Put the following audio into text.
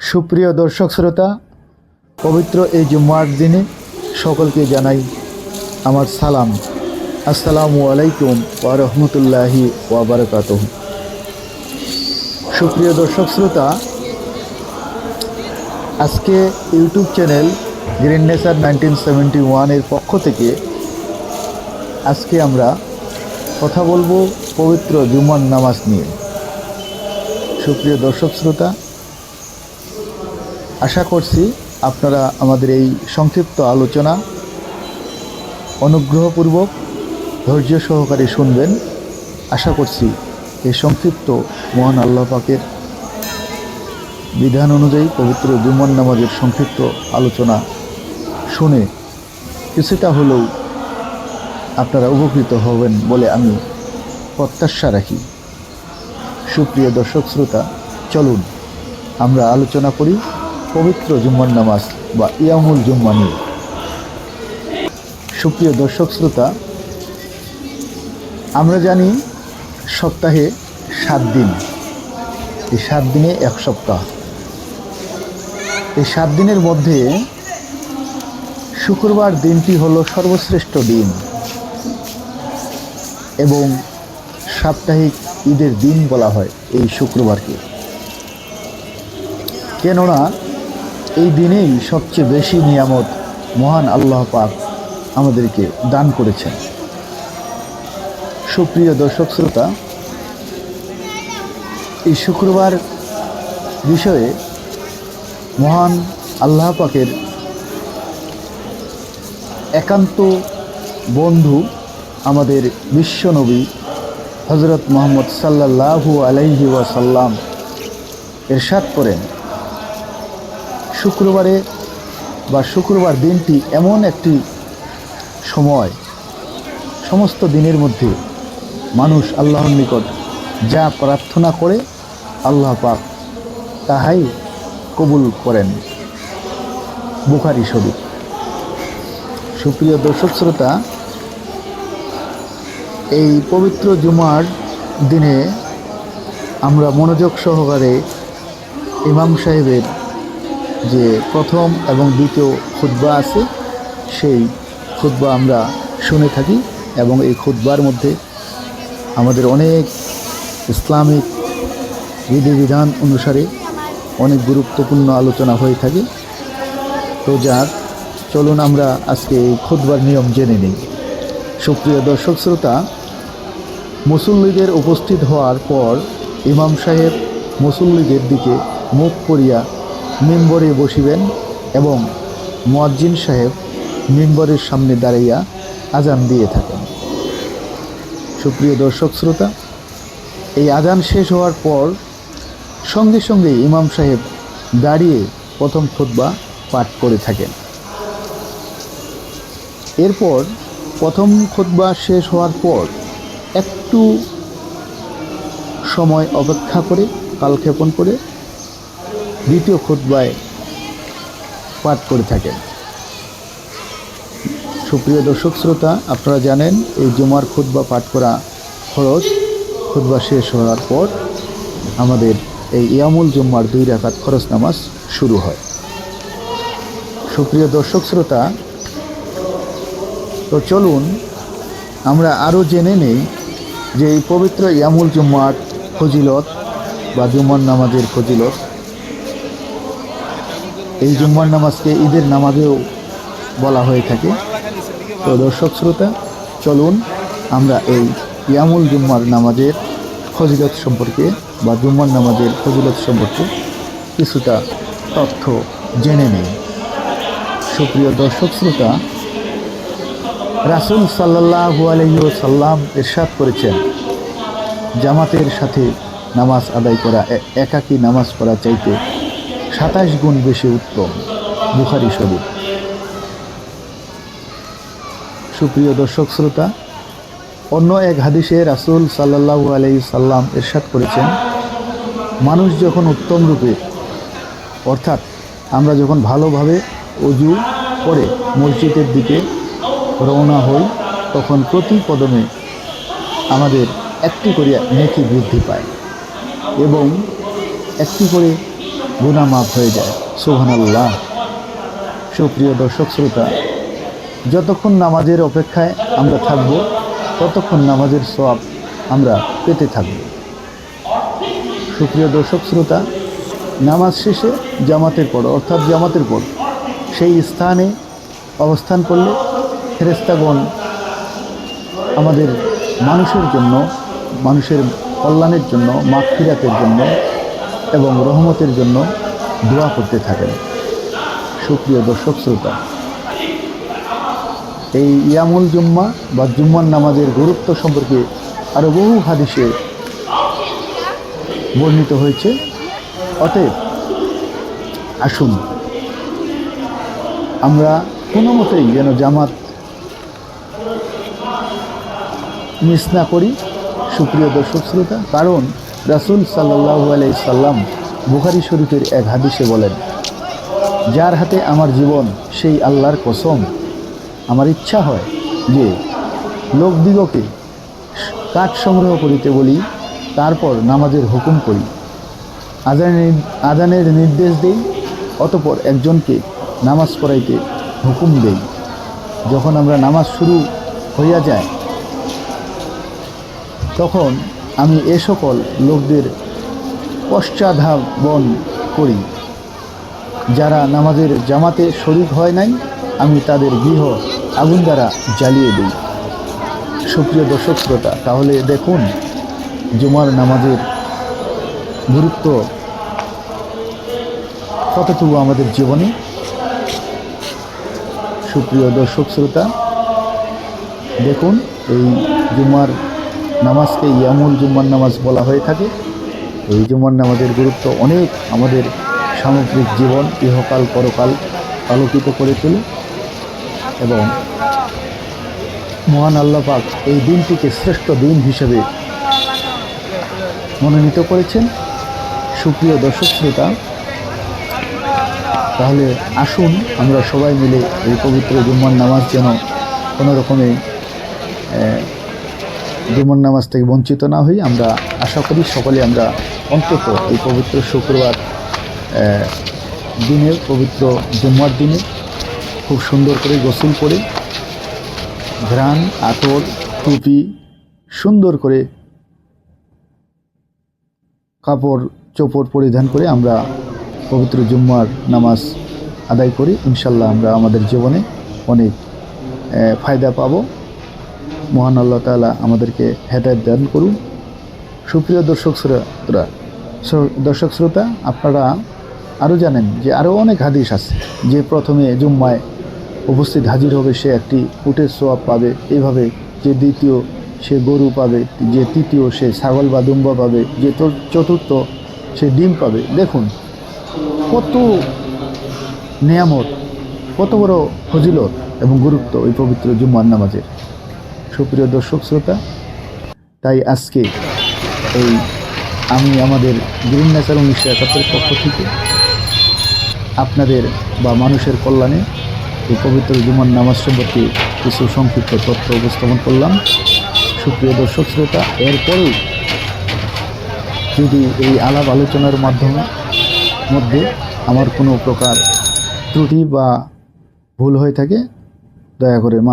সুপ্রিয় দর্শক শ্রোতা, পবিত্র এই জুম্মার দিনে সকলকে জানাই আমার সালাম। আসসালামু আলাইকুম ওয়া রহমতুল্লাহি ওয়া বারাকাতুহ। সুপ্রিয় দর্শক শ্রোতা, আজকে YouTube channel green nature nineteen seventy ওয়ানের পক্ষ থেকে আজকে আমরা কথা বলব পবিত্র জুম্মার নামাজ নিয়ে। সুপ্রিয় দর্শক শ্রোতা আশা করছি আপনারা আমাদের এই সংক্ষিপ্ত আলোচনা অনুগ্রহপূর্বক ধৈর্য সহকারে শুনবেন। আশা করছি এই সংক্ষিপ্ত মহান আল্লাহ পাকের বিধান অনুযায়ী পবিত্র জুম্মন নামাজের সংক্ষিপ্ত আলোচনা শুনে কিছুটা হলেও আপনারা উপকৃত হবেন বলে আমি প্রত্যাশা রাখি। সুপ্রিয় দর্শক শ্রোতা, চলুন আমরা আলোচনা করি। পবিত্র জুম্মার নামাজ বা ইয়ামুল জুম্মা নিয়ে সুপ্রিয় দর্শক শ্রোতা, আমরা জানি সপ্তাহে সাত দিন। এই সাত দিনে এক সপ্তাহ। এই সাত দিনের মধ্যে শুক্রবার দিনটি হলো সর্বশ্রেষ্ঠ দিন এবং সাপ্তাহিক ঈদের দিন বলা হয় এই শুক্রবারকে। কেননা এই দিনেই সবচেয়ে বেশি নিয়ামত মহান আল্লাহ পাক আমাদেরকে দান করেছেন। সুপ্রিয় দর্শক শ্রোতা, এই শুক্রবার বিষয়ে মহান আল্লাহ পাকের একান্ত বন্ধু আমাদের বিশ্বনবী হজরত মোহাম্মদ সাল্লাল্লাহু আলাইহি ওয়াসাল্লাম এরশাদ করেন। শুক্রবারে বা শুক্রবার দিনটি এমন একটি সময়, সমস্ত দিনের মধ্যে মানুষ আল্লাহর নিকট যা প্রার্থনা করে আল্লাহ পাক তাহাই কবুল করেন। বুখারি শরীফ। সুপ্রিয় দর্শক শ্রোতা, এই পবিত্র জুমার দিনে আমরা মনোযোগ সহকারে ইমাম সাহেবের যে প্রথম এবং দ্বিতীয় খুদ্া আছে, সেই খুদ্া আমরা শুনে থাকি এবং এই খুদ্বার মধ্যে আমাদের অনেক ইসলামিক বিধিবিধান অনুসারে অনেক গুরুত্বপূর্ণ আলোচনা হয়ে থাকে। তো যাক, চলুন আমরা আজকে এই খুদ্বার নিয়ম জেনে নিই। সুপ্রিয় দর্শক শ্রোতা, মুসল্লিদের উপস্থিত হওয়ার পর ইমাম সাহেব মুসল্লিদের দিকে মুখ করিয়া মিম্বরে বসিবেন এবং মুয়াজ্জিন সাহেব মিম্বরের সামনে দাঁড়াইয়া আজান দিয়ে থাকেন। সুপ্রিয় দর্শক শ্রোতা, এই আজান শেষ হওয়ার পর সঙ্গে সঙ্গে ইমাম সাহেব দাঁড়িয়ে প্রথম খুতবা পাঠ করে থাকেন। এরপর প্রথম খুতবা শেষ হওয়ার পর একটু সময় অপেক্ষা করে কালক্ষেপণ করে দ্বিতীয় খুতবায় পাঠ করে থাকেন। সুপ্রিয় দর্শক শ্রোতা, আপনারা জানেন, এই জুমার খুতবা পাঠ করা খরচ, খুতবা শেষ হওয়ার পর আমাদের এই ইয়ামুল জুম্মার দুই রাকাত খরচ নামাজ শুরু হয়। সুপ্রিয় দর্শক শ্রোতা, তো চলুন আমরা আরও জেনে নেই যে এই পবিত্র ইয়ামুল জুম্মার ফজিলত বা জুম্মার নামাজের ফজিলত এই জুম্মার নামাজকে ঈদের নামাজেও বলা হয়ে থাকে। তো দর্শক শ্রোতা, চলুন আমরা এই ইয়ামুল জুম্মার নামাজের ফজিলত সম্পর্কে বা জুম্মার নামাজের ফজিলত সম্পর্কে কিছুটা তথ্য জেনে নিই। সুপ্রিয় দর্শক শ্রোতা, রাসুল সাল্লাহু আলহি সাল্লাম এরশাদ করেছেন, জামাতের সাথে নামাজ আদায় করা একাকী নামাজ পড়া চাইতে সাতাশ গুণ বেশি উত্তম, বুখারি শরীফ। সুপ্রিয় দর্শক শ্রোতা, অন্য এক হাদিসে রাসুল সাল্লাহু আলাই সাল্লাম এরশাদ করেছেন, মানুষ যখন উত্তম রূপে, অর্থাৎ আমরা যখন ভালোভাবে অজু করে মসজিদের দিকে রওনা হই, তখন প্রতি কদমে আমাদের একটি করে নেকি বৃদ্ধি পায় এবং একটি করে গুণা মাফ হয়ে যায়। সুবহানাল্লাহ। সুপ্রিয় দর্শক শ্রোতা, যতক্ষণ নামাজের অপেক্ষায় আমরা থাকব, ততক্ষণ নামাজের সব আমরা পেতে থাকব। সুপ্রিয় দর্শক শ্রোতা, নামাজ শেষে জামাতের পর, অর্থাৎ জামাতের পর, সেই স্থানে অবস্থান করলে ফেরেস্তাগণ আমাদের মানুষের জন্য, মানুষের কল্যাণের জন্য, মাগফিরাতের জন্য এবং রহমতের জন্য দোয়া করতে থাকেন। সুপ্রিয় দর্শক, শ্রোতা, এই ইয়ামুল জুম্মা বা জুম্মার নামাজের গুরুত্ব সম্পর্কে আরও বহু হাদিসে বর্ণিত হয়েছে। অতএব আসুন, আমরা কোনো মতেই যেন জামাত মিস না করি। সুপ্রিয় দর্শক, শ্রোতা, কারণ রাসুল সাল্লাহ সাল্লাম বুখারি শরীফের এক হাদিসে বলেন, যার হাতে আমার জীবন, সেই আল্লাহর কসম। আমার ইচ্ছা হয় যে লোকদিগকে কাঠ সংগ্রহ করিতে বলি, তারপর নামাজের হুকুম করি। আজানের আজানের নির্দেশ দেই, অতপর একজনকে নামাজ পড়াইতে হুকুম দেই। যখন আমরা নামাজ শুরু হইয়া যায়, তখন আমি এ সকল লোকদের পশ্চাধাবন করি। যারা নামাজের জামাতে শরিক হয় নাই, আমি তাদের গৃহ আগুন দ্বারা জ্বালিয়ে দিই। সুপ্রিয় দর্শক শ্রোতা, তাহলে দেখুন, জুমার নামাজের গুরুত্ব কতটুকু আমাদের জীবনে। সুপ্রিয় দর্শক শ্রোতা, দেখুন, এই জুমার নামাজকে ইয়ামুল জুম্মার নামাজ বলা হয়ে থাকে। এই জুম্মার নামাজের গুরুত্ব অনেক আমাদের সামগ্রিক জীবন, ইহকাল, পরকাল আলোকিত করে তোলে এবং মহান আল্লাহ পাক এই দিনটিকে শ্রেষ্ঠ দিন হিসেবে মনোনীত করেছেন। সুপ্রিয় দর্শক শ্রোতা, তাহলে আসুন আমরা সবাই মিলে এই পবিত্র জুম্মার নামাজ যেন কোনো রকমে জুম্মার নামাজ থেকে বঞ্চিত না হই। আমরা আশা করি সকলে আমরা অন্তত এই পবিত্র শুক্রবার আহ, দিনে পবিত্র জুম্মার দিনে খুব সুন্দর করে গোসল করে ঘ্রাণ আতর টুপি সুন্দর করে কাপড় চোপড় পরিধান করে আমরা পবিত্র জুম্মার নামাজ আদায় করি। ইনশাল্লাহ আমরা আমাদের জীবনে অনেক ফায়দা পাবো। মহান আল্লাহ তাআলা আমাদেরকে হেদায়ত দান করুন। সুপ্রিয় দর্শক শ্রোতা দর্শক শ্রোতা, আপনারা আরও জানেন যে আরও অনেক হাদিস আছে। যে প্রথমে জুম্মায় উপস্থিত হাজির হবে সে একটি উটের সোয়াব পাবে এইভাবে যে দ্বিতীয় সে গরু পাবে, যে তৃতীয় সে ছাগল বা দুম্বা পাবে, যে চতুর- চতুর্থ সে ডিম পাবে। দেখুন, কত নিয়ামত, কত বড় ফজিলত এবং গুরুত্ব ওই পবিত্র জুম্মার নামাজের। সুপ্রিয় দর্শক শ্রোতা, তাই আজকে এই আমি আমাদের গ্রিন নেচার উনিশশো একাত্তরের পক্ষ থেকে আপনাদের বা মানুষের কল্যাণে এই পবিত্র জুমার নামাজ সম্পর্কে কিছু সংক্ষিপ্ত তথ্য উপস্থাপন করলাম। সুপ্রিয় দর্শক শ্রোতা, এরপরেও যদি এই আলাপ আলোচনার মাধ্যমে মধ্যে আমার কোনো প্রকার ত্রুটি বা ভুল হয়ে থাকে, দয়া করে মাফ